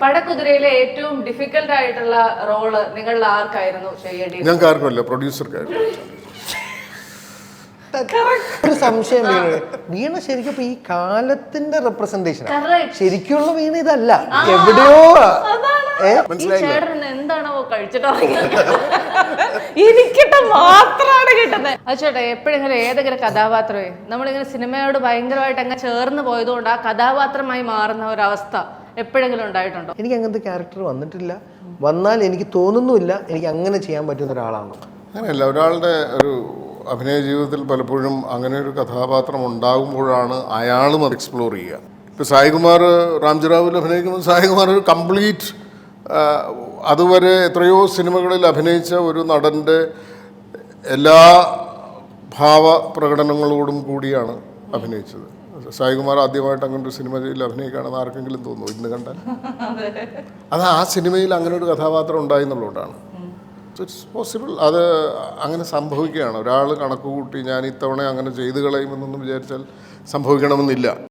പടക്കുതിരയിലെ ഏറ്റവും ഡിഫിക്കൽട്ട് ആയിട്ടുള്ള റോൾ നിങ്ങളിൽ ആർക്കായിരുന്നു ചെയ്യേണ്ടി ഞങ്ങൾക്ക് ആർക്കുമല്ല പ്രൊഡ്യൂസർക്കായിരുന്നു ഒരു സംശയം വീണ. വീണ ശരിക്കും ഇപ്പൊ ഈ കാലത്തിന്റെ റെപ്രസെന്റേഷൻ Correct. ശരിക്കുള്ള വീണ ഇതല്ല. എവിടെയോ ഏ? ഈ ചേട്ടൻ എന്താണോ കഴിച്ചിട്ടിറങ്ങിയത്? എനിക്കിട്ട് മാത്രമാണ് കിട്ടുന്നത്. അത് ചേട്ടാ എപ്പോഴെങ്കിലും ഏതെങ്കിലും കഥാപാത്രമേ നമ്മളിങ്ങനെ സിനിമയോട് ഭയങ്കരമായിട്ട് അങ്ങ് ചേർന്ന് പോയതുകൊണ്ട് ആ കഥാപാത്രമായി മാറുന്ന ഒരവസ്ഥ എപ്പോഴെങ്കിലും ഉണ്ടായിട്ടുണ്ടോ? എനിക്ക് അങ്ങനത്തെ ക്യാരക്ടർ വന്നിട്ടില്ല. വന്നാൽ എനിക്ക് തോന്നുന്നുമില്ല. എനിക്ക് അങ്ങനെ ചെയ്യാൻ പറ്റുന്ന ഒരാളാണ്. അങ്ങനെയല്ല ഒരാളുടെ ഒരു അഭിനയ ജീവിതത്തിൽ പലപ്പോഴും അങ്ങനെ ഒരു കഥാപാത്രം ഉണ്ടാകുമ്പോഴാണ് അയാളും അത് എക്സ്പ്ലോർ ചെയ്യുക. ഇപ്പോൾ സായികുമാർ റാംജിറാവിൽ അഭിനയിക്കുമ്പോൾ സായികുമാർ ഒരു കംപ്ലീറ്റ് അതുവരെ എത്രയോ സിനിമകളിൽ അഭിനയിച്ച ഒരു നടന്റെ എല്ലാ ഭാവ പ്രകടനങ്ങളോടും കൂടിയാണ് അഭിനയിച്ചത്. സായികുമാർ ആദ്യമായിട്ട് അങ്ങനെ ഒരു സിനിമയിൽ അഭിനയിക്കുകയാണെന്ന് ആർക്കെങ്കിലും തോന്നുന്നു ഇന്ന് കണ്ടാൽ? അത്. ആ സിനിമയിൽ അങ്ങനെ ഒരു കഥാപാത്രം ഉണ്ടായി എന്നുള്ളതുകൊണ്ടാണ്. ഇറ്റ്സ് പോസിബിൾ അത് അങ്ങനെ സംഭവിക്കുകയാണ്. ഒരാൾ കണക്ക് കൂട്ടി ഞാൻ ഇത്തവണ അങ്ങനെ ചെയ്തു കളയുമെന്നൊന്നും വിചാരിച്ചാൽ സംഭവിക്കണമെന്നില്ല.